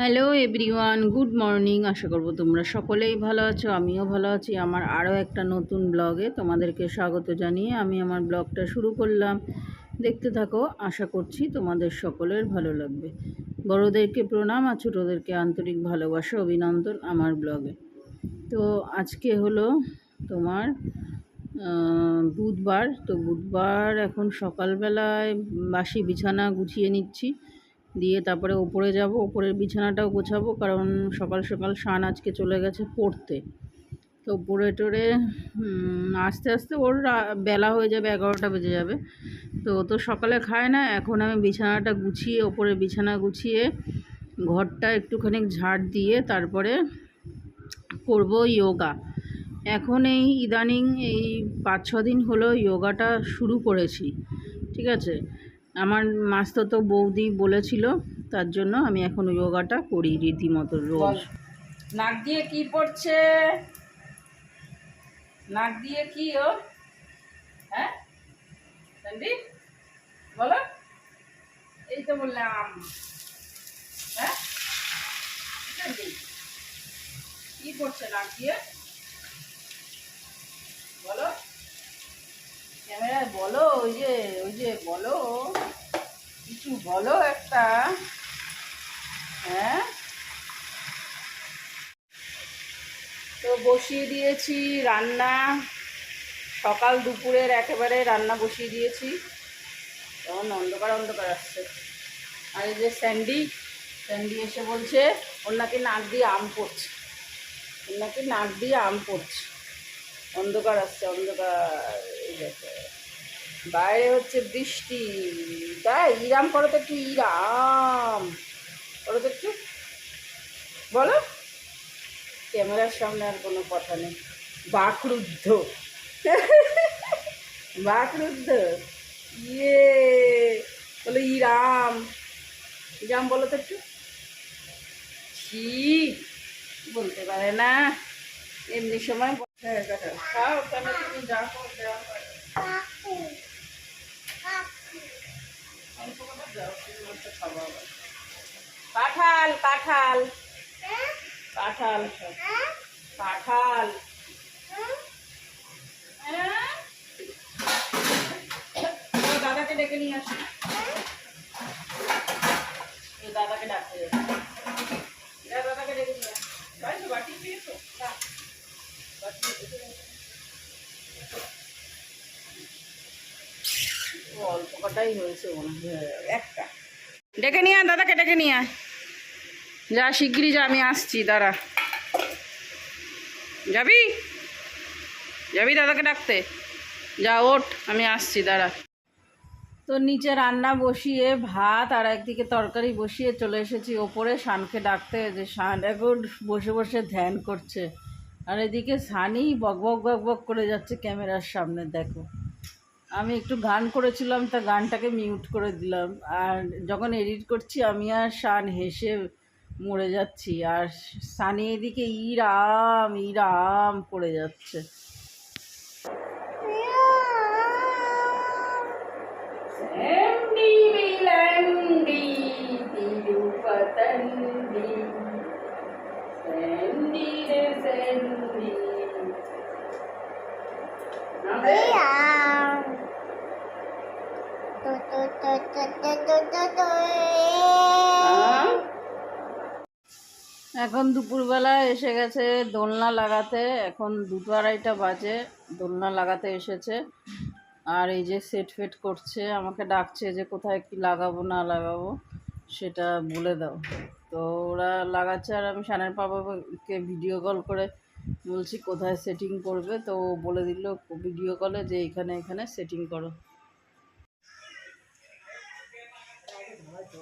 Hello everyone good morning আশা করব তোমরা সকলেই ভালো আছো, আমিও ভালো আছি। আমার আরও একটা নতুন ব্লগে তোমাদেরকে স্বাগত জানিয়ে আমি আমার ব্লগটা শুরু করলাম। দেখতে থাকো, আশা করছি তোমাদের সকলের ভালো লাগবে। বড়োদেরকে প্রণাম আর ছোটোদেরকে আন্তরিক ভালোবাসা, অভিনন্দন আমার ব্লগে। তো আজকে হলো তোমার বুধবার। তো বুধবার এখন সকালবেলায় বাসি বিছানা গুছিয়ে নিচ্ছি। দিয়ে তারপরে ওপরে যাব, ওপরের বিছানাটাও গোছাবো, কারণ সকাল সকাল শান আজকে চলে গেছে পড়তে। তো পড়ে টরে আস্তে আস্তে ওর বেলা হয়ে যাবে, এগারোটা বেজে যাবে। তো তো সকালে খায় না, এখন আমি বিছানাটা গুছিয়ে ওপরে বিছানা গুছিয়ে ঘরটা একটুখানি ঝাড় দিয়ে তারপরে করব যোগা এখন এই ইদানিং এই পাঁচ ছ দিন হলো যোগাটা শুরু করেছি, ঠিক আছে? আমার মাস্ততো বৌদি বলেছিল, তার জন্য আমি এখন যোগাটা করি রীতিমতো রোজ। নাক দিয়ে কি পড়ছে? নাক দিয়ে কি ও? হ্যাঁ? বলো। এই তো বললাম। হ্যাঁ? কি পড়ছে নাক দিয়ে? বলো। ক্যামেরায় বলো, ওই যে ওই যে বলো, কিছু বলো একটা। হ্যাঁ? তো বসিয়ে দিয়েছি রান্না। সকাল দুপুরের একেবারে রান্না বসিয়ে দিয়েছি। তখন অন্ধকার অন্ধকার আসছে। আর এই যে স্যান্ডি স্যান্ডি এসে বলছে, ওর নাকি নাক দিয়ে আম পড়ছে। ওর নাকি নাক দিয়ে আম পড়ছে। অন্ধকার আসছে, অন্ধকার বাইরে হচ্ছে বৃষ্টি। তাই ইরাম করো তো একটু ইরাম। করো তো একটু। বলো। ক্যামেরার সামনে আর কোনো কথা নেই। বাকরুদ্ধ। বাকরুদ্ধ। ইয়ে। বলো ইরাম। ইরাম বলো তো একটু। ছি। বলতে পারে না। এমনি সময় হ্যাঁ কাটা। খাও কেন তুমি যা করো দেওয়া। কাঁঠাল কাঁঠাল কাঁঠাল। কাঁঠাল দাদাকে ডেকে নিয়ে আসো। দাদাকে ডাকতে দাদাকে ডেকে নিয়ে আস। বাটি পেয়েছ অল্প কটাই হয়েছে একটা। ডেকে নিয়ে আয় দাদাকে ডেকে নিয়ে আয়। যা শিগগিরই যা আমি আসছি দাঁড়া। যাবি? যাবি দাদাকে ডাকতে? যা ওঠ আমি আসছি দাঁড়া। তো নিচে রান্না বসিয়ে ভাত আর একদিকে তরকারি বসিয়ে চলে এসেছি। ওপরে শানকে ডাকতে যে শান এখন বসে বসে ধ্যান করছে। আর এদিকে সানি বক বক বক বক করে যাচ্ছে ক্যামেরার সামনে দেখো। আমি একটু গান করেছিলাম তা গানটাকে মিউট করে দিলাম। আর যখন এডিট করছি আমি আর শান হেসে মরে যাচ্ছি। আর সানি এদিকে ইরাম ইরাম করে যাচ্ছে। স্যান্ডি এখন দুপুরবেলা এসে গেছে দোলনা লাগাতে। এখন দুটো আড়াইটা বাজে, দোলনা লাগাতে এসেছে। আর এই যে সেট ফেট করছে, আমাকে ডাকছে যে কোথায় কি লাগাবো, না লাগাবো। সেটা বলে দাও। তো ওরা লাগাচ্ছে আর আমি সানের বাবাকে ভিডিও কল করে বলছি, কোথায় সেটিং করবে? তো বলে দিল ভিডিও কলে যে এখানে এখানে সেটিং করো। তো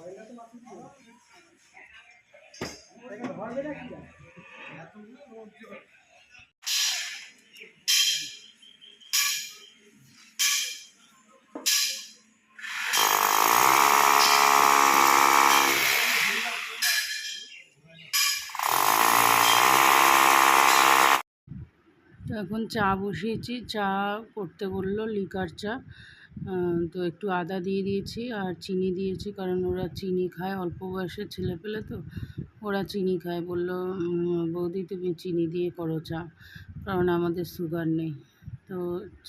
এখন চা বসিয়েছি, চা করতে বলল লিকার চা। তো একটু আদা দিয়ে দিয়েছি আর চিনি দিয়েছি, কারণ ওরা চিনি খায়, অল্প বয়সের ছেলে পেলে তো ওরা চিনি খায়। বলল বৌদি তুমি চিনি দিয়ে করো চা, কারণ আমাদের সুগার নেই। তো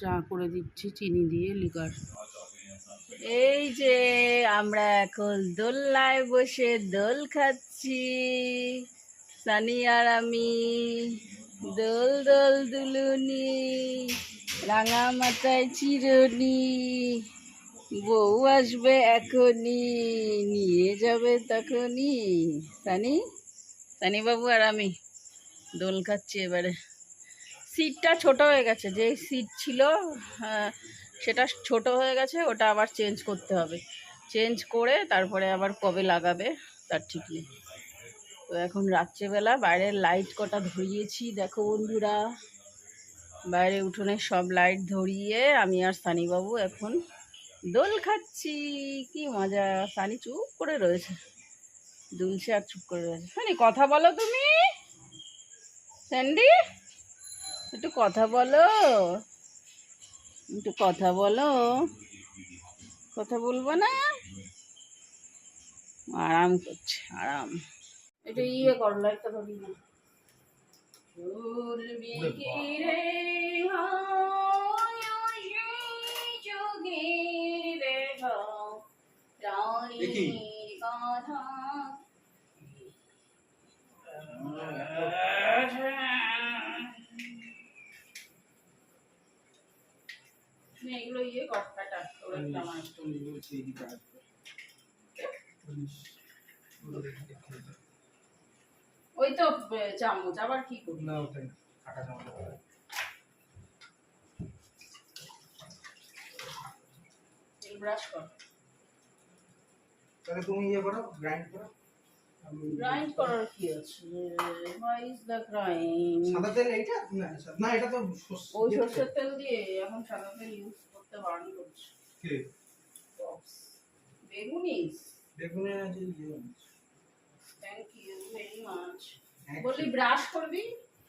চা করে দিচ্ছি, চিনি দিয়ে লিকার। এই যে আমরা এখন দোল্লায় বসে দোল খাচ্ছি, সানি আর আমি। দোল দোল দুলুনি, রাঙা মাথায় চিরনি, বউ আসবে এখনই, নিয়ে যাবে তখনই। সানি সানি বাবু আর আমি দোল খাচ্ছি এবারে। সিটটা ছোট হয়ে গেছে যে সিট ছিল সেটা ছোট হয়ে গেছে, ওটা আবার চেঞ্জ করতে হবে। চেঞ্জ করে তারপরে আবার কবে লাগাবে, তার ঠিক নেই। তো এখন রাত্রেবেলা বাইরের লাইট কটা ধরিয়েছি। দেখো বন্ধুরা, বাইরে উঠোনে সব লাইট ধরিয়ে আমি আর সানিবাবু এখন দোল খাচ্ছি। কি মজা, সানি চুপ করে রয়েছে। দুলছে আর চুপ করে রয়েছে। সানি, কথা বলো তুমি। স্যান্ডি, একটু কথা বলো। একটু কথা বলো। কথা বলব না? আরাম করছে, আরাম। একটু ইয়ে করো লাইটটা ধরি না চলবি কি রে সেই যোগের দেখা দেখি। রানীর কথা নে, এগুলো ইয়ে কর কাটা ওরা একটু আমার ওই তো চামচ আবার কি করবি না ওটাই কাটা চামচ। ব্রাশ কর। তাহলে তুমি ইয়ে করো গ্রাইন্ড করো। গ্রাইন্ড করার কি আছে? হোয়াই ইজ দ্য গ্রাইন্ড সাদা তেল এইটা? না না এটা তো ওই সর্ষের তেল দিয়ে? এখন সাদা তেল ইউজ করতে বারণ করছে। কে? বেগুনি বেগুনের আছে ইয়ে থ্যাংক ইউ ভেরি মাচ বললি ব্রাশ করবি?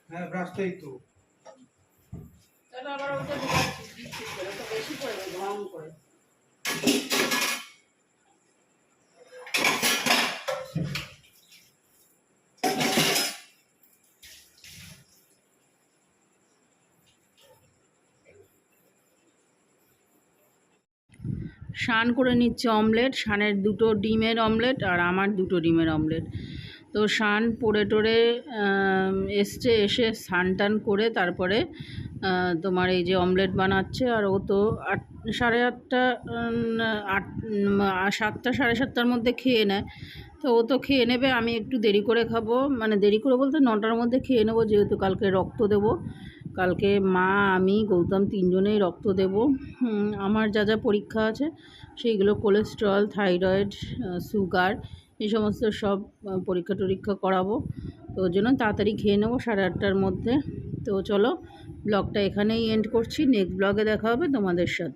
হ্যাঁ ব্রাশ তো। তাহলে আবার ওটা দিচ্ছিস দিচ্ছিস করে তো বেশি করে গরম করে। শান করে নিচ্ছে অমলেট শানের দুটো ডিমের অমলেট আর আমার দুটো ডিমের অমলেট। তো শান পড়ে টোরে এসছে, এসে স্নান টান করে তারপরে তোমার এই যে অমলেট বানাচ্ছে আর ও তো আট, সাড়ে আটটা আট সাতটা, সাড়ে সাতটার মধ্যে খেয়ে নেয়। তো ও তো খেয়ে নেবে, আমি একটু দেরি করে খাব মানে দেরি করে বলতে নটার মধ্যে খেয়ে নেব, যেহেতু কালকে রক্ত দেবো। কালকে মা, আমি, গৌতম তিনজনেই রক্ত দেব। আমার যা যা পরীক্ষা আছে, সেইগুলো কোলেস্ট্রল থাইরয়েড সুগার এই সমস্ত সব পরীক্ষা টরীক্ষা করাবো। তো ওই জন্য তাড়াতাড়ি খেয়ে নেব সাড়ে আটটার মধ্যে। তো চলো ব্লগটা এখানেই এন্ড করছি। নেক্সট ব্লগে দেখা হবে তোমাদের সাথে।